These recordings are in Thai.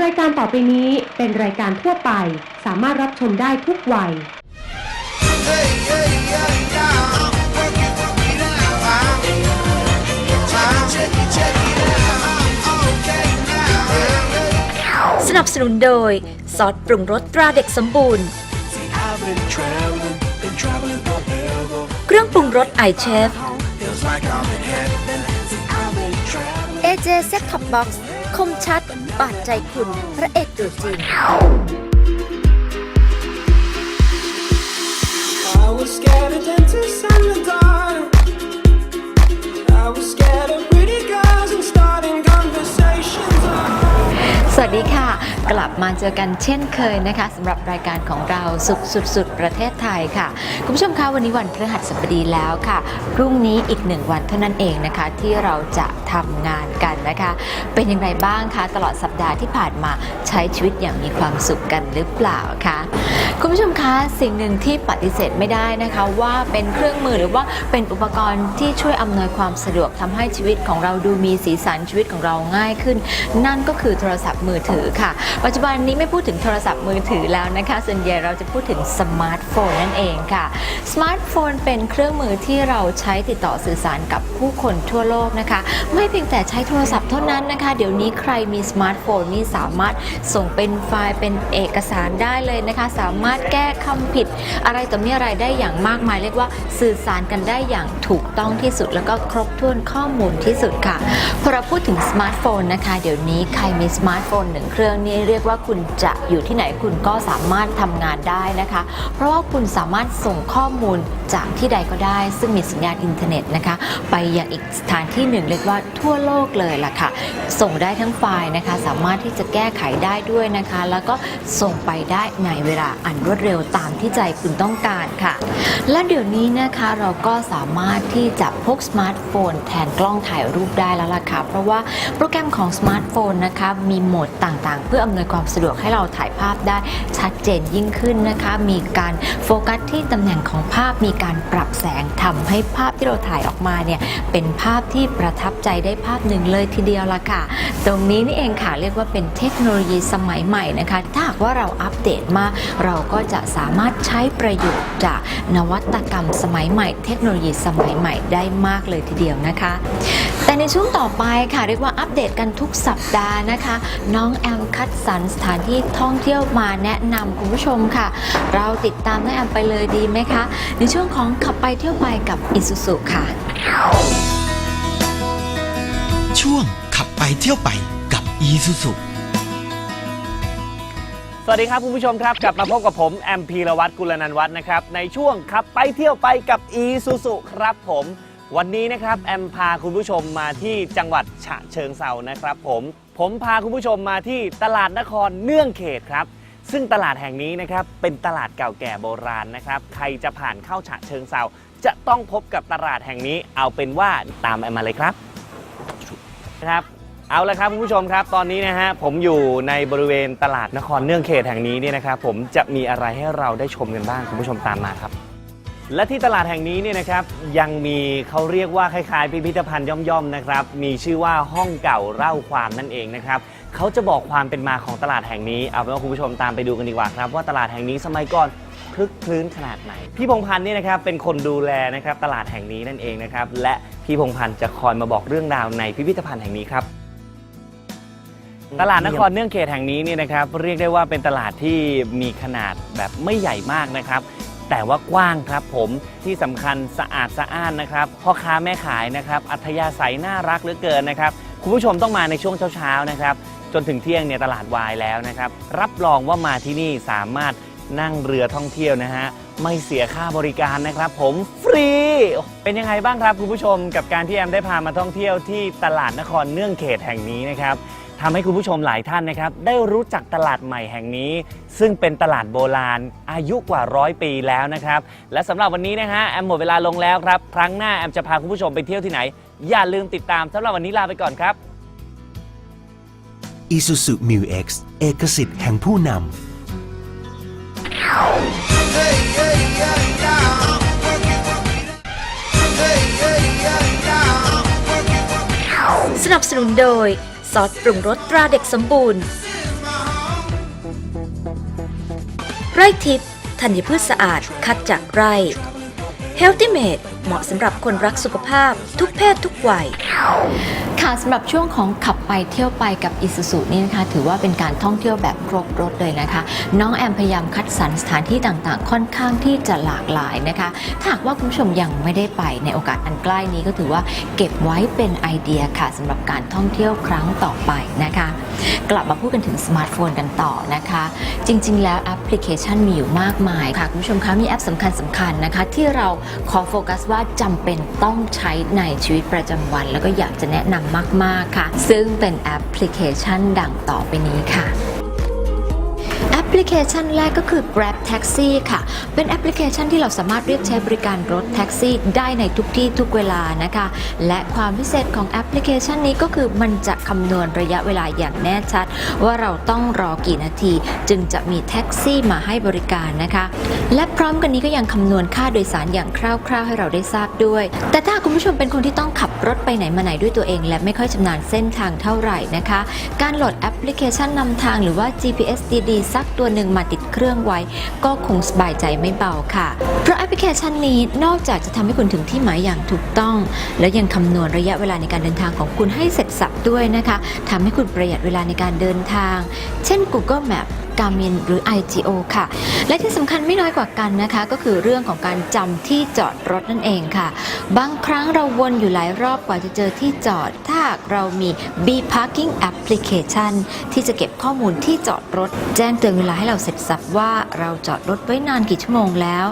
รายการต่อไปนี้เป็นรายการทั่วไป สามารถรับชมได้ทุกวัย Hey, hey, yeah, yeah. Work it, work it out. Check it, check it, check it out. Okay, now. สนับสนุนโดย ซอสปรุงรสตราเด็กสมบูรณ์ See, I've been traveling, been traveling forever. เครื่องปรุงรสไอเชฟ Feels like I'm in heaven. See, I've been traveling. AJ Set Top Box คมชัด บาดใจคุณพระเอกตัวจริง I was scared of dentists and the dark. I was scared of pretty girls and starting conversations. สวัสดีค่ะ กลับมาเจอกันเช่นเคยนะคะสำหรับรายการของเราสุขสุดๆ ประเทศไทยค่ะ คุณผู้ชมคะวันนี้วันพฤหัสบดีแล้วค่ะ พรุ่งนี้อีกหนึ่งวันเท่านั้นเองนะคะ ที่เราจะทำงานกันนะคะ เป็นอย่างไรบ้างคะ ตลอดสัปดาห์ที่ผ่านมาใช้ชีวิตอย่างมีความสุขกันหรือเปล่าคะ คุณผู้ชมคะสิ่งหนึ่งที่ปฏิเสธไม่ได้นะคะว่าเป็นเครื่องมือหรือว่าเป็นอุปกรณ์ที่ช่วยอำนวยความสะดวกทำให้ชีวิตของเราดูมีสีสันชีวิตของเราง่ายขึ้น นั่นก็คือโทรศัพท์มือถือค่ะ ปัจจุบันนี้ไม่พูดถึงโทรศัพท์มือถือแล้วนะคะส่วนใหญ่เราจะพูดถึงสมาร์ทโฟนนั่นเองค่ะสมาร์ทโฟนเป็นเครื่องมือที่เราใช้ติดต่อสื่อสารกับผู้คนทั่วโลกนะคะ ไม่เพียงแต่ใช้โทรศัพท์เท่านั้นนะคะ เดี๋ยวนี้ใครมีสมาร์ทโฟนนี่สามารถส่งเป็นไฟล์เป็นเอกสารได้เลยนะคะ สามารถแก้คำผิด อะไรต่อมีอะไรได้อย่างมากมาย เรียกว่าสื่อสารกันได้อย่างถูกต้องที่สุด แล้วก็ครบถ้วนข้อมูลที่สุดค่ะพอเราพูดถึงสมาร์ทโฟนนะคะเดี๋ยวนี้ใครมีสมาร์ทโฟนหนึ่งเครื่องนี่เรียกว่าคุณจะอยู่ที่ไหนคุณก็สามารถทำงานได้นะคะ เพราะว่าคุณสามารถส่งข้อมูลจากที่ใดก็ได้ ซึ่งมีสัญญาณอินเทอร์เน็ตนะคะไปยังอีกสถานที่หนึ่งเรียกว่าทั่วโลกเลยล่ะค่ะ ส่งได้ทั้งไฟล์นะคะ สามารถที่จะแก้ไขได้ด้วยนะคะ แล้วก็ส่งไปได้ในเวลาอันรวดเร็วตามที่ใจคุณต้องการค่ะ และเดี๋ยวนี้นะคะเราก็สามารถที่จะพกสมาร์ทโฟนแทนกล้องถ่ายรูปได้แล้วล่ะค่ะ เพราะว่าโปรแกรมของสมาร์ทโฟนนะคะมีโหมดต่างๆ เพื่ออำนวยความสะดวกให้เราถ่ายภาพได้ชัดเจนยิ่งขึ้นนะคะ มีการโฟกัสที่ตำแหน่งของภาพมีการปรับแสงทำให้ภาพที่เราถ่ายออกมาเนี่ยเป็นภาพที่ประทับใจได้ภาพหนึ่งเลยทีเดียวล่ะค่ะ ตรงนี้นี่เองค่ะเรียกว่าเป็นเทคโนโลยีสมัยใหม่นะคะ ถ้าหากว่าเราอัปเดตมาเราก็จะสามารถใช้ประโยชน์จากนวัตกรรมสมัยใหม่ เทคโนโลยีสมัยใหม่ได้มากเลยทีเดียวนะคะ แต่ในช่วงต่อไปค่ะเรียกว่าอัปเดตกันทุกสัปดาห์นะคะ น้องแอมคัดสรรสถานที่ท่องเที่ยวมาแนะนำคุณผู้ชมค่ะ เราติดตามน้องแอมไปเลยดีไหมคะ ในช่วงของขับไปเที่ยวไปกับอิสุสุค่ะ ช่วงขับไปเที่ยวไปกับอีซูซู วัสดีครับคุณผู้ชมครับ กลับมาพบกับผม แอมพีรวัตรกุลนันท์วัฒน์นะครับ ในช่วงขับไปเที่ยวไปกับ e s u s u ครับผม วันนี้นะครับ แอมพาคุณผู้ชมมาที่จังหวัดฉะเชิงเซานะครับผมผมพาคุณผู้ชมมาที่ตลาดนครเนื่องเขตครับ ซึ่งตลาดแห่งนี้นะครับเป็นตลาดเก่าแก่โบราณนะครับ ใครจะผ่านเข้าฉะเชิงเซาจะต้องพบกับตลาดแห่งนี้ เอาเป็นว่าตามแอมมาเลยครับครับ เอาละครับคุณผู้ชมครับตอนนี้นะฮะผมอยู่ในบริเวณตลาดนครเนื่องเขตแห่งนี้เนี่ยนะครับผมจะมีอะไรให้เราได้ชมกันบ้างคุณผู้ชมตามมาครับ และที่ตลาดแห่งนี้เนี่ยนะครับยังมีเขาเรียกว่าคล้ายๆ พิพิธภัณฑ์ย่อมๆนะครับมีชื่อว่าห้องเก่าเล่าความนั่นเองนะครับเขาจะบอกความเป็นมาของตลาดแห่งนี้เอาเป็นว่าคุณผู้ชมตามไปดูกันดีกว่าครับ ว่าตลาดแห่งนี้สมัยก่อนคลึกคลื้นขนาดไหน พี่พงพันธ์เนี่ยนะครับเป็นคนดูแลนะครับตลาดแห่งนี้นั่นเองนะครับและพี่พงพันธ์จะคอยมาบอกเรื่องราวในพิพิธภัณฑ์แห่งนี้ครับ ตลาดนครเนื่องเขตแห่งนี้เนี่ยนะครับเรียกได้ว่าเป็นตลาดที่มีขนาดแบบไม่ใหญ่มากนะครับ แต่ว่ากว้างครับผมที่สำคัญสะอาดสะอ้านนะครับพ่อค้าแม่ขายนะครับ อัธยาศัยน่ารักเหลือเกินนะครับคุณผู้ชมต้องมาในช่วงเช้าๆนะครับจนถึงเที่ยงเนี่ยตลาดวายแล้วนะครับ รับรองว่ามาที่นี่สามารถนั่งเรือท่องเที่ยวนะฮะไม่เสียค่าบริการนะครับ ผมฟรี เป็นยังไงบ้างครับคุณผู้ชมกับการที่แอมได้พามาท่องเที่ยวที่ตลาดนครเนื่องเขตแห่งนี้นะครับ ทำให้คุณผู้ชมหลายท่านนะครับได้รู้จักตลาดใหม่แห่งนี้ ซึ่งเป็นตลาดโบราณ อายุกว่าร้อยปีแล้วนะครับ และสำหรับวันนี้นะฮะแอมหมดเวลาลงแล้วครับ ครั้งหน้าแอมจะพาคุณผู้ชมไปเที่ยวที่ไหน อย่าลืมติดตามสำหรับวันนี้ลาไปก่อนครับอีซูซูมิวเอ็กซ์เอกสิทธิ์แห่งผู้นำ Hey, hey, yeah, yeah. Work it, work it out. Hey, hey, yeah, yeah. Work it, work it out. สนับสนุนโดย ซอสปรุงรสตราเด็กสมบูรณ์ ไร่ทิพย์ธัญพืชสะอาดคัดจากไร่ Healthy Made เหมาะสำหรับคนรักสุขภาพทุกเพศทุกวัย ค่ะสำหรับช่วงของขับไปเที่ยวไปกับอิสุสุนี่นะคะถือว่าเป็นการท่องเที่ยวแบบครบรถเลยนะคะ น้องแอมพยายามคัดสรรสถานที่ต่างๆ ค่อนข้างที่จะหลากหลายนะคะถ้าหากว่าคุณผู้ชมยังไม่ได้ไปในโอกาสอันใกล้นี้ก็ถือว่าเก็บไว้เป็นไอเดียค่ะสำหรับการท่องเที่ยวครั้งต่อไปนะคะ กลับมาพูดกันถึงสมาร์ทโฟนกันต่อนะคะ จริง ๆ แล้วแอปพลิเคชันมีอยู่มากมายค่ะคุณผู้ชมคะมีแอปสำคัญสคัญๆนะคะ ที่เราขอโฟกัสว่าจำเป็นต้องใช้ในชีวิตประจำวัน แล้วก็อยากจะแนะนำมาก ๆ ค่ะ ซึ่งเป็นแอปพลิเคชันดังต่อไปนี้ค่ะ พลิเคชันแรกก็คือ Grab Taxi ค่ะ เป็นแอปพลิเคชันที่เราสามารถเรียกใช้บริการรถแท็กซี่ได้ในทุกที่ทุกเวลานะคะ และความพิเศษของแอปพลิเคชันนี้ก็คือมันจะคำนวณระยะเวลาอย่างแน่ชัด ว่าเราต้องรอกี่นาที จึงจะมีแท็กซี่มาให้บริการนะคะ และพร้อมกันนี้ก็ยังคำนวณค่าโดยสารอย่างคร่าวๆ ให้เราได้ทราบด้วย แต่ถ้าคุณผู้ชมเป็นคนที่ต้องขับรถไปไหนมาไหนด้วยตัวเอง และไม่ค่อยชำนาญเส้นทางเท่าไหร่นะคะ การโหลดแอปพลิเคชันนำทางหรือว่า GPS ดีๆสักตัวัวหนึ่งมาติดเครื่องไว้ ก็คงสบายใจไม่เบาค่ะ เพราะแอปพลิเคชันนี้นอกจากจะทำให้คุณถึงที่หมายอย่างถูกต้อง แล้วยังคำนวณระยะเวลาในการเดินทางของคุณให้เสร็จสับด้วยนะคะทำให้คุณประหยัดเวลาในการเดินทาง เช่น Google Map Garmin หรือ IGO ค่ะ และที่สำคัญไม่น้อยกว่ากันนะคะ ก็คือเรื่องของการจำที่จอดรถนั่นเองค่ะ บางครั้งเราวนอยู่หลายรอบกว่าจะเจอที่จอด ถ้าเรามี B Parking Application ที่จะเก็บข้อมูลที่จอดรถ แจ้งเตือนเวลาให้เราเสร็จสับว่าเราจอดรถไว้นานกี่ชั่วโมงแล้ว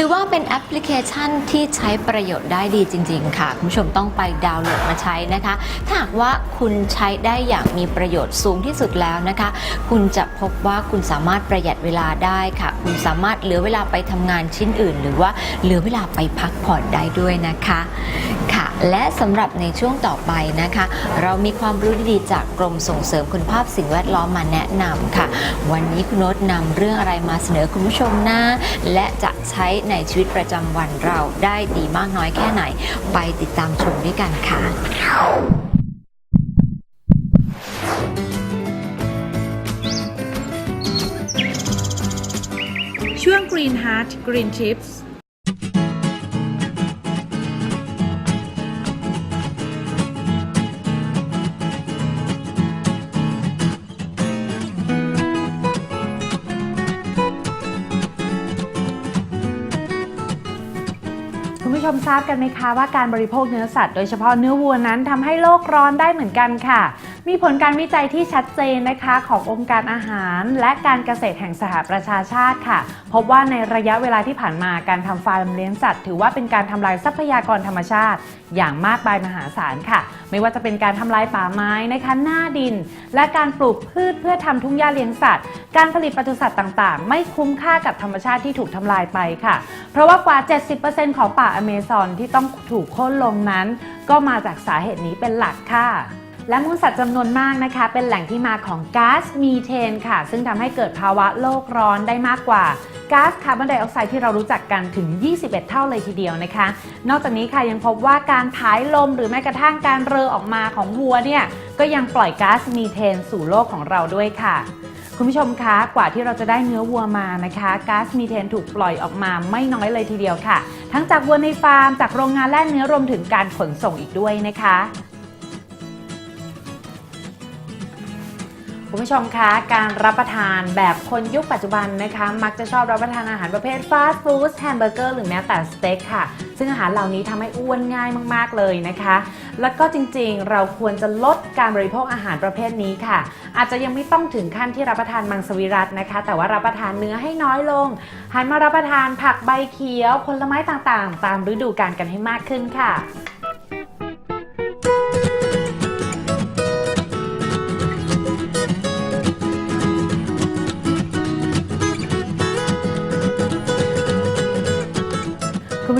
ถือว่าเป็นแอปพลิเคชันที่ใช้ประโยชน์ได้ดีจริง ๆ ค่ะ คุณผู้ชมต้องไปดาวน์โหลดมาใช้นะคะ ถ้าหากว่าคุณใช้ได้อย่างมีประโยชน์สูงที่สุดแล้วนะคะ คุณจะพบว่าคุณสามารถประหยัดเวลาได้ค่ะ คุณสามารถเหลือเวลาไปทำงานชิ้นอื่น หรือว่าเหลือเวลาไปพักผ่อนได้ด้วยนะคะค่ะ และสำหรับในช่วงต่อไปนะคะ เรามีความรู้ดีๆจากกรมส่งเสริมคุณภาพสิ่งแวดล้อมมาแนะนำค่ะ วันนี้คุณโน้ตนำเรื่องอะไรมาเสนอคุณผู้ชมนะและจะใช้ในชีวิตประจำวันเราได้ดีมากน้อยแค่ไหน ไปติดตามชมด้วยกันค่ะช่วง Green Heart Green Tips ทราบกันไหมคะว่าการบริโภคเนื้อสัตว์โดยเฉพาะเนื้อวัวนั้นทำให้โลกร้อนได้เหมือนกันค่ะ มีผลการวิจัยที่ชัดเจนนะคะขององค์การอาหาร และการเกษตรแห่งสหประชาชาติค่ะ พบว่าในระยะเวลาที่ผ่านมาการทำฟาร์มเลี้ยงสัตว์ ถือว่าเป็นการทำลายทรัพยากรธรรมชาติ อย่างมากมายมหาศาลค่ะ ไม่ว่าจะเป็นการทำลายป่าไม้นะคะหน้าดิน และการปลูกพืชเพื่อทำทุ่งหญ้าเลี้ยงสัตว์ การผลิตปศุสัตว์ต่าง ๆ ไม่คุ้มค่ากับธรรมชาติที่ถูกทำลายไปค่ะ เพราะว่ากว่า 70%ของป่าอเมซอนที่ต้องถูกโค่นลงนั้น ก็มาจากสาเหตุนี้เป็นหลักค่ะ และมูลสัตว์จำนวนมากนะคะ เป็นแหล่งที่มาของก๊าซมีเทนค่ะ ซึ่งทำให้เกิดภาวะโลกร้อนได้มากกว่าก๊าซคาร์บอนไดออกไซด์ที่เรารู้จักกันถึง 21 เท่าเลยทีเดียวนะคะ นอกจากนี้ค่ะยังพบว่าการผายลมหรือแม้กระทั่งการเรอออกมาของวัวเนี่ยก็ยังปล่อยก๊าซมีเทนสู่โลกของเราด้วยค่ะ คุณผู้ชมคะกว่าที่เราจะได้เนื้อวัวมานะคะก๊าซมีเทนถูกปล่อยออกมาไม่น้อยเลยทีเดียวค่ะ ทั้งจากวัวในฟาร์มจากโรงงานแล่เนื้อรวมถึงการขนส่งอีกด้วยนะคะ คุณผู้ชมคะการรับประทานแบบคนยุคปัจจุบันนะคะ มักจะชอบรับประทานอาหารประเภทฟาสต์ฟู้ดแฮมเบอร์เกอร์หรือแม้แต่สเต็กค่ะ ซึ่งอาหารเหล่านี้ทำให้อ้วนง่ายมาก ๆ เลยนะคะ แล้วก็จริงๆ เราควรจะลดการบริโภคอาหารประเภทนี้ค่ะ อาจจะยังไม่ต้องถึงขั้นที่รับประทานมังสวิรัตนะคะ แต่ว่ารับประทานเนื้อให้น้อยลง หันมารับประทานผักใบเขียวผลไม้ต่างๆ ตามฤดูกาลกันให้มากขึ้นค่ะ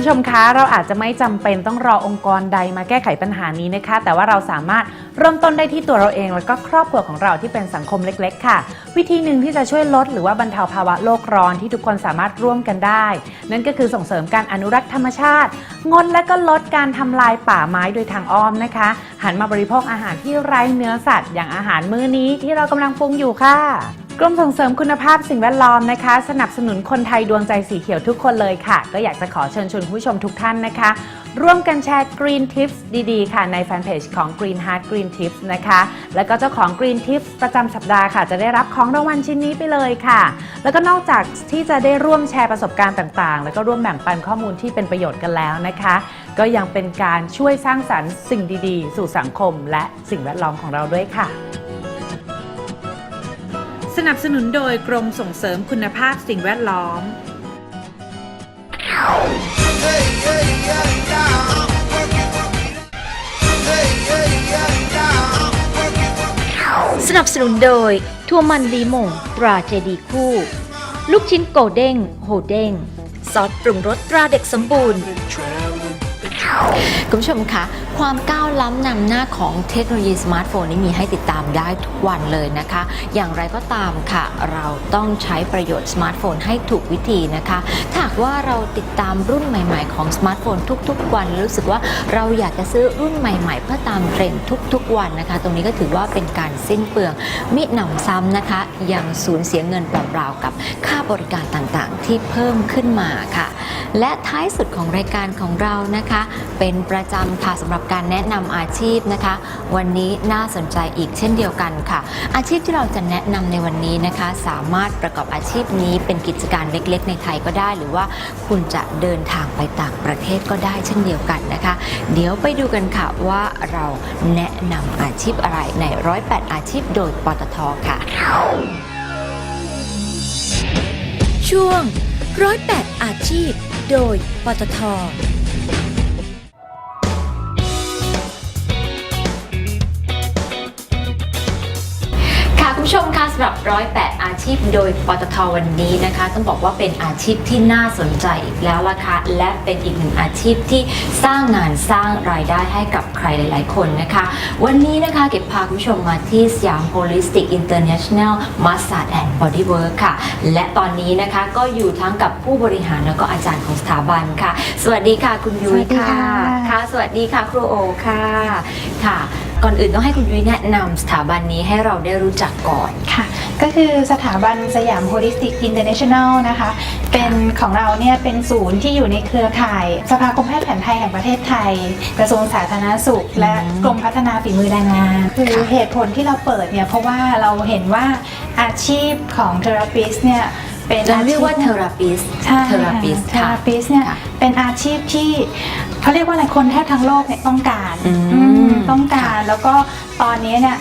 ผู้ชมคะเราอาจจะไม่จำเป็นต้องรอองค์กรใดมาแก้ไขปัญหานี้นะคะ แต่ว่าเราสามารถเริ่มต้นได้ที่ตัวเราเอง แล้วก็ครอบครัวของเราที่เป็นสังคมเล็ก ๆ ค่ะ วิธีหนึ่งที่จะช่วยลดหรือว่าบรรเทาภาวะโลกร้อนที่ทุกคนสามารถร่วมกันได้ นั่นก็คือส่งเสริมการอนุรักษ์ธรรมชาติ งดและก็ลดการทำลายป่าไม้โดยทางอ้อมนะคะ หันมาบริโภคอาหารที่ไร้เนื้อสัตว์ อย่างอาหารมื้อนี้ที่เรากำลังปรุงอยู่ค่ะ กรมส่งเสริมคุณภาพสิ่งแวดล้อมนะคะ สนับสนุนคนไทยดวงใจสีเขียวทุกคนเลยค่ะ ก็อยากจะขอเชิญชวนคุณผู้ชมทุกท่านนะคะ ร่วมกันแชร์ Green Tips ดีๆ ค่ะ ในแฟนเพจของ Green Heart Green Tips นะคะ แล้วก็เจ้าของ Green Tips ประจำสัปดาห์ค่ะ จะได้รับของรางวัลชิ้นนี้ไปเลยค่ะ แล้วก็นอกจากที่จะได้ร่วมแชร์ประสบการณ์ต่างๆ แล้วก็ร่วมแบ่งปันข้อมูลที่เป็นประโยชน์กันแล้วนะคะ ก็ยังเป็นการช่วยสร้างสรรค์สิ่งดีๆ สู่สังคม และสิ่งแวดล้อมของเราด้วยค่ะ สนับสนุนโดยกรมส่งเสริมคุณภาพสิ่งแวดล้อม Hey, hey, yeah, yeah. สนับสนุนโดยทัวมันลีโมงตราเจดีคู่ ลูกชิ้นโกเด้งโฮเด้งซอสปรุงรสตราเด็กสมบูรณ์ คุณผู้ชมคะ ความก้าวล้ำนำหน้าของเทคโนโลยีสมาร์ทโฟนนี้มีให้ติดตามได้ทุกวันเลยนะคะ อย่างไรก็ตามค่ะ เราต้องใช้ประโยชน์สมาร์ทโฟนให้ถูกวิธีนะคะถ้าหากว่าเราติดตามรุ่นใหม่ ๆ ของสมาร์ทโฟนทุก ๆ วัน รู้สึกว่าเราอยากจะซื้อรุ่นใหม่ ๆ เพื่อตามเทรนด์ทุก ๆ วันนะคะ ตรงนี้ก็ถือว่าเป็นการสิ้นเปลืองมิหนำซ้ำนะคะ ยังสูญเสียเงินเปล่าๆกับค่าบริการต่างๆ ที่เพิ่มขึ้นมาค่ะ และท้ายสุดของรายการของเรานะคะ เป็นประจำค่ะสำหรับการแนะนำอาชีพนะคะ วันนี้น่าสนใจอีกเช่นเดียวกันค่ะ อาชีพที่เราจะแนะนำในวันนี้นะคะ สามารถประกอบอาชีพนี้เป็นกิจการเล็กๆ ในไทยก็ได้ หรือว่าคุณจะเดินทางไปต่างประเทศก็ได้เช่นเดียวกันนะคะ เดี๋ยวไปดูกันค่ะว่าเราแนะนำอาชีพอะไรในร้อยแปดอาชีพโดยปตทค่ะ ช่วงร้อยแปดอาชีพ โดยปตท ค่ะคุณผู้ชมคะสำหรับร้อยแปดอาชีพโดยปตทวันนี้นะคะ ต้องบอกว่าเป็นอาชีพที่น่าสนใจอีกแล้วล่ะค่ะและเป็นอีกหนึ่งอาชีพที่สร้างงานสร้างรายได้ให้กับใครหลาย ๆ คนนะคะ วันนี้นะคะเก็บพาคุณผู้ชมมาที่สยาม Holistic International Massage and Body Work ค่ะ และตอนนี้นะคะก็อยู่ทั้งกับผู้บริหารแล้วก็อาจารย์ของสถาบันค่ะ สวัสดีค่ะคุณยุ้ยสวัสดีค่ะค่ะค่ะ สวัสดีค่ะครูโอค่ะค่ะ ก่อนอื่นต้องให้คุณยุ้ยแนะนำสถาบันนี้ให้เราได้รู้จักก่อน ค่ะ ก็คือสถาบันสยามโฮลิสติกอินเตอร์เนชั่นแนลนะคะ เป็นของเราเนี่ยเป็นศูนย์ที่อยู่ในเครือข่าย สภากรมแพทย์แผนไทยแห่งประเทศไทย กระทรวงสาธารณสุข และกรมพัฒนาฝีมือแรงงาน คือเหตุผลที่เราเปิดเนี่ยเพราะว่าเราเห็นว่าอาชีพของเทอราปิสเนี่ยเป็นเราเรียกว่าอาเทชีพอราปิสใช่เทอราปิสเทอค่ะ ราปิสเนี่ยค่ะเป็นอาชีพที่ เขาเรียกว่าอะไรคนแทบทั้งโลกเนี่ยต้องการอืม อืมต้องการแล้วก็ตอนนี้เนี่ย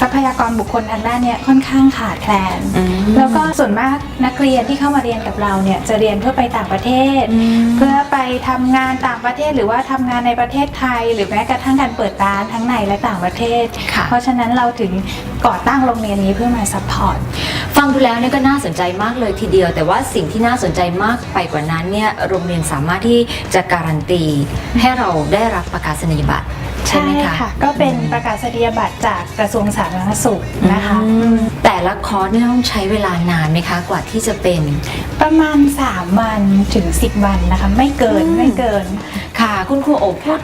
ทรัพยากรบุคคลทางด้านเนี่ยค่อนข้างขาดแคลนอืมแล้วก็ส่วนมากนักเรียนที่เข้ามาเรียนกับเราเนี่ยจะเรียนเพื่อไปต่างประเทศอืมเพื่อไปทำงานต่างประเทศ หรือว่าทำงานในประเทศไทย หรือแม้กระทั่งการเปิดร้านทั้งในและต่างประเทศค่ะเพราะฉะนั้นเราถึงก่อตั้งโรงเรียนนี้เพื่อมาซัพพอร์ตฟังดูแล้วเนี่ยก็น่าสนใจมากเลยทีเดียว แต่ว่าสิ่งที่น่าสนใจมากไปกว่านั้นเนี่ยโรงเรียนสามารถที่จะการันตีให้เราได้รับประกาศนียบัตรใช่ไหมคะก็เป็นประกาศนียบัตรจากกระทรวงสาธารณสุขนะคะอืมแต่ละคอร์สเนี่ยต้องใช้เวลานานไหมคะกว่าที่จะเป็น ประมาณ 3 วันถึง 10 วันนะคะ ไม่เกินอืมไม่เกิน ค่ะ คุณครูโอพูด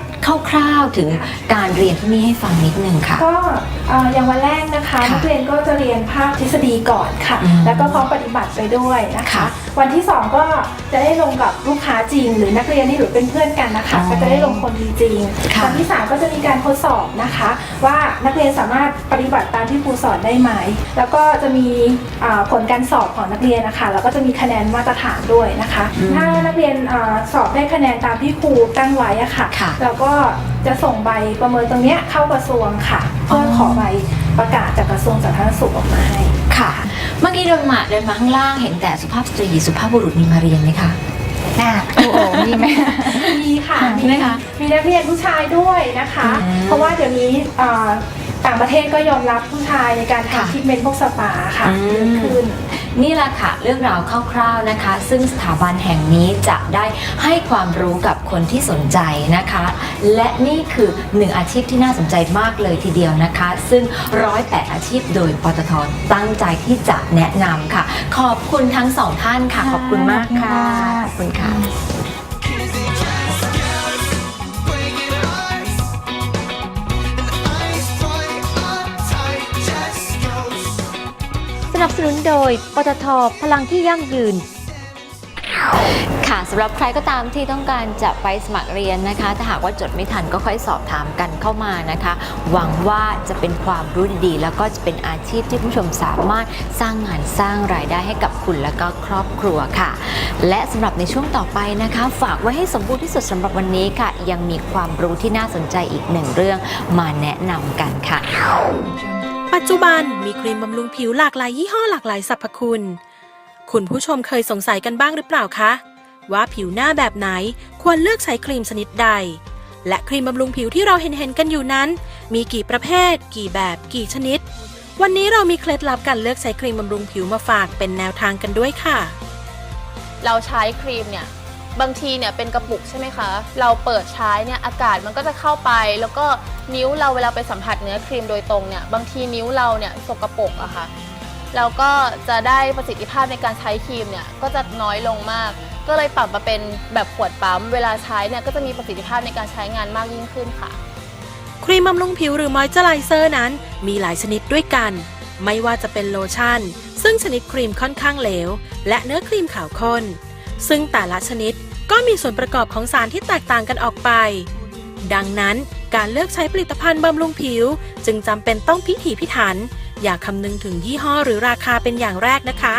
คร่าวๆถึงการเรียนที่นี่ให้ฟังนิดนึงค่ะ ก็เอ่ออย่างวันแรกนะคะค่ะนักเรียนก็จะเรียนภาคทฤษฎีก่อนค่ะ อืมแล้วก็พร้อมปฏิบัติไปด้วยนะคะ ค่ะวันที่2ก็จะได้ลงกับลูกค้าจริง หรือนักเรียนที่อยู่เป็นเพื่อนกันนะคะ อ๋อก็จะได้ลงคนจริงค่ะวันที่3ก็จะมีการทดสอบนะคะ ว่านักเรียนสามารถปฏิบัติตามที่ครูสอนได้ไหมแล้วก็จะมีอ่าผลการสอบของนักเรียนนะคะแล้วก็จะมีคะแนนมาตรฐานด้วยนะคะ อืมถ้านักเรียนอาสอบได้คะแนนตามที่ครูตั้งไว้อะค่ะ ค่ะแล้วก็จะส่งใบประเมินตรงเนี้ยเข้ากระทรวงค่ะ เพื่อขอใบประกาศจากกระทรวงสาธารณสุขออกมาให้ค่ะ เมื่อกี้เดินมาเดินมาข้างล่างเห็นแต่สุภาพสตรีสุภาพบุรุษมีมาเรียนไหมคะน่าโอ้โหมีไหม มีค่ะมีไหมคะมีนักเรียนผู้ชายด้วยนะคะ อืมเพราะว่าเดี๋ยวนี้เอ่อต่างประเทศก็ยอมรับผู้ชายในการค่ะทำทิทเมนต์พวกสปาค่ะอืม เยอะขึ้น นี่แหละค่ะเรื่องราวคร่าวๆนะคะ ซึ่งสถาบันแห่งนี้จะได้ให้ความรู้กับคนที่สนใจนะคะ และนี่คือหนึ่งอาชีพที่น่าสนใจมากเลยทีเดียวนะคะ ซึ่งร้อยแปดอาชีพโดยปตทตั้งใจที่จะแนะนำค่ะ ขอบคุณทั้งสองท่านค่ะ ขอบคุณมากค่ะขอบคุณค่ะ นับสนุนโดย ปตท พลังที่ยั่งยืน ค่ะสำหรับใครก็ตามที่ต้องการจะไปสมัครเรียนนะคะ ถ้าหากว่าจดไม่ทันก็ค่อยสอบถามกันเข้ามานะคะ หวังว่าจะเป็นความรู้ดีๆ แล้วก็จะเป็นอาชีพที่คุณผู้ชมสามารถสร้างงานสร้างรายได้ให้กับคุณและก็ครอบครัวค่ะ และสำหรับในช่วงต่อไปนะคะ ฝากไว้ให้สมบูรณ์ที่สุดสำหรับวันนี้ค่ะ ยังมีความรู้ที่น่าสนใจอีกหนึ่งเรื่องมาแนะนำกันค่ะ ปัจจุบันมีครีมบำรุงผิวหลากหลายยี่ห้อหลากหลายสรรพคุณ คุณผู้ชมเคยสงสัยกันบ้างหรือเปล่าคะ ว่าผิวหน้าแบบไหนควรเลือกใช้ครีมชนิดใด และครีมบำรุงผิวที่เราเห็นเห็นๆกันอยู่นั้น มีกี่ประเภท กี่แบบ กี่ชนิด วันนี้เรามีเคล็ดลับการเลือกใช้ครีมบำรุงผิวมาฝากเป็นแนวทางกันด้วยค่ะ เราใช้ครีมเนี่ย บางทีเนี่ยเป็นกระปุกใช่ไหมคะ เราเปิดใช้เนี่ยอากาศมันก็จะเข้าไป แล้วก็นิ้วเราเวลาไปสัมผัสเนื้อครีมโดยตรงเนี่ยบางทีนิ้วเราเนี่ยสกปรกอะค่ะเราก็จะได้ประสิทธิภาพในการใช้ครีมเนี่ยก็จะน้อยลงมาก ก็เลยปรับมาเป็นแบบขวดปั๊ม เวลาใช้เนี่ยก็จะมีประสิทธิภาพในการใช้งานมากยิ่งขึ้นค่ะ ครีมบำรุงผิวหรือมอยเจอไรเซอร์นั้น มีหลายชนิดด้วยกัน ไม่ว่าจะเป็นโลชั่น ซึ่งชนิดครีมค่อนข้างเหลว และเนื้อครีมขาวข้น ซึ่งแต่ละชนิดก็มีส่วนประกอบของสารที่แตกต่างกันออกไป ดังนั้นการเลือกใช้ผลิตภัณฑ์บำรุงผิว จึงจำเป็นต้องพิถีพิถัน อย่าคำนึงถึงยี่ห้อหรือราคาเป็นอย่างแรกนะคะ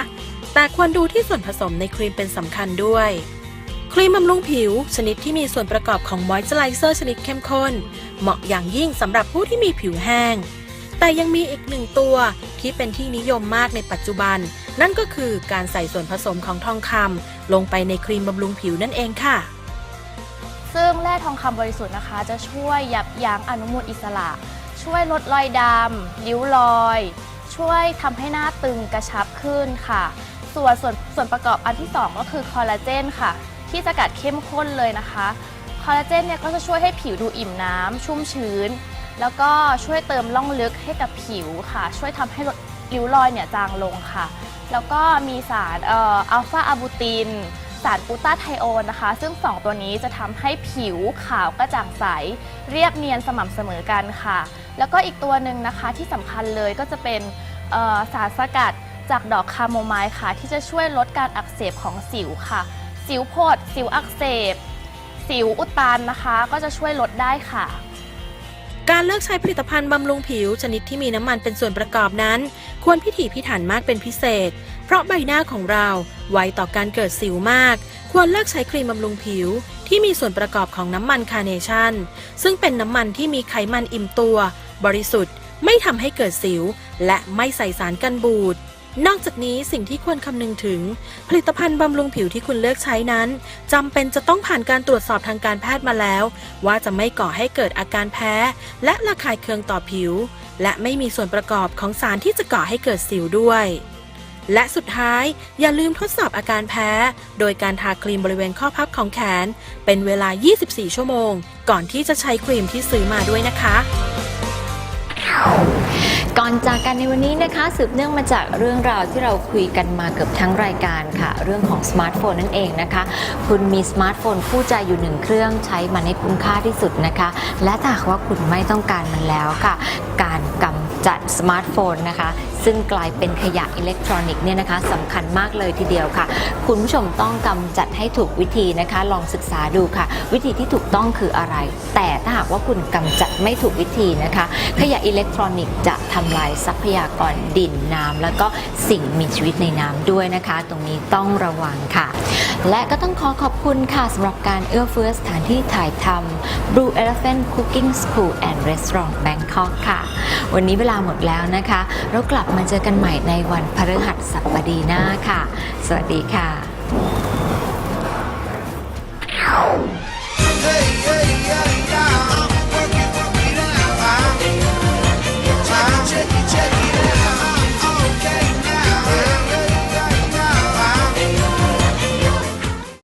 แต่ควรดูที่ส่วนผสมในครีมเป็นสำคัญด้วย ครีมบำรุงผิว ชนิดที่มีส่วนประกอบของมอยเจอไรเซอร์ชนิดเข้มข้น เหมาะอย่างยิ่งสำหรับผู้ที่มีผิวแห้ง แต่ยังมีอีกหนึ่งตัวที่เป็นที่นิยมมากในปัจจุบัน นั่นก็คือการใส่ส่วนผสมของทองคำลงไปในครีมบำรุงผิวนั่นเองค่ะ ซึ่งแร่ทองคำบริสุทธิ์นะคะ จะช่วยยับยั้งอนุมูลอิสระ ช่วยลดรอยดำริ้วรอย ช่วยทำให้หน้าตึงกระชับขึ้นค่ะ ส่วนส่วนส่วนประกอบอันที่ 2 ก็คือคอลลาเจนค่ะ ที่จะกัดเข้มข้นเลยนะคะคอลลาเจนเนี่ยก็จะช่วยให้ผิวดูอิ่มน้ำชุ่มชื้น แล้วก็ช่วยเติมร่องลึกให้กับผิวค่ะ ช่วยทำให้ริ้วรอยเนี่ยจางลงค่ะ แล้วก็มีสารอัลฟาอะบูติน สารกูตาไทโอนนะคะ ซึ่ง 2 ตัวนี้จะทำให้ผิวขาวกระจ่างใส เรียบเนียนสม่ำเสมอกันค่ะ แล้วก็อีกตัวหนึ่งนะคะที่สำคัญเลยก็จะเป็นสารสกัดจากดอกคาโมไมล์ค่ะ ที่จะช่วยลดการอักเสบของสิวค่ะ สิวโพดสิวอักเสบ สิวอุดตันนะคะ ก็จะช่วยลดได้ค่ะ การเลือกใช้ผลิตภัณฑ์บำรุงผิวชนิดที่มีน้ำมันเป็นส่วนประกอบนั้น ควรพิถีพิถันมากเป็นพิเศษ เพราะใบหน้าของเราไวต่อการเกิดสิวมาก ควรเลือกใช้ครีมบำรุงผิว ที่มีส่วนประกอบของน้ำมันคาร์เนชั่น ซึ่งเป็นน้ำมันที่มีไขมันอิ่มตัว บริสุทธิ์ ไม่ทำให้เกิดสิว และไม่ใส่สารกันบูด นอกจากนี้สิ่งที่ควรคำนึงถึง ผลิตภัณฑ์บำรุงผิวที่คุณเลือกใช้นั้นจำเป็นจะต้องผ่านการตรวจสอบทางการแพทย์มาแล้ว ว่าจะไม่ก่อให้เกิดอาการแพ้ และระคายเคืองต่อผิว และไม่มีส่วนประกอบของสารที่จะก่อให้เกิดสิวด้วยและสุดท้ายอย่าลืมทดสอบอาการแพ้ โดยการทาครีมบริเวณข้อพับของแขน เป็นเวลา 24 ชั่วโมง ก่อนที่จะใช้ครีมที่ซื้อมาด้วยนะคะ ก่อนจากกันในวันนี้นะคะ สืบเนื่องมาจากเรื่องราวที่เราคุยกันมาเกือบทั้งรายการค่ะ เรื่องของสมาร์ทโฟนนั่นเองนะคะ คุณมีสมาร์ทโฟนคู่ใจอยู่หนึ่งเครื่องใช้มันให้คุ้มค่าที่สุดนะคะ และถ้าหากว่าคุณไม่ต้องการมันแล้วค่ะ การกำจัดสมาร์ทโฟนนะคะ ซึ่งกลายเป็นขยะอิเล็กทรอนิกส์เนี่ยนะคะสำคัญมากเลยทีเดียวค่ะ คุณผู้ชมต้องกำจัดให้ถูกวิธีนะคะ ลองศึกษาดูค่ะ วิธีที่ถูกต้องคืออะไร แต่ถ้าหากว่าคุณกำจัดไม่ถูกวิธีนะคะ ขยะอิเล็กทรอนิกส์จะทำลายทรัพยากรดินน้ำแล้วก็สิ่งมีชีวิตในน้ำด้วยนะคะ ตรงนี้ต้องระวังค่ะ และก็ต้องขอขอบคุณค่ะสำหรับการเอื้อเฟื้อสถานที่ถ่ายทำ Blue Elephant Cooking School and Restaurant Bangkok ค่ะ วันนี้เวลาหมดแล้วนะคะ เรากลับมาเจอกันใหม่ในวันพฤหัสบดีหน้าค่ะ สวัสดีค่ะ Hey, hey, hey, yeah, I'm working, working out. Checky, checky.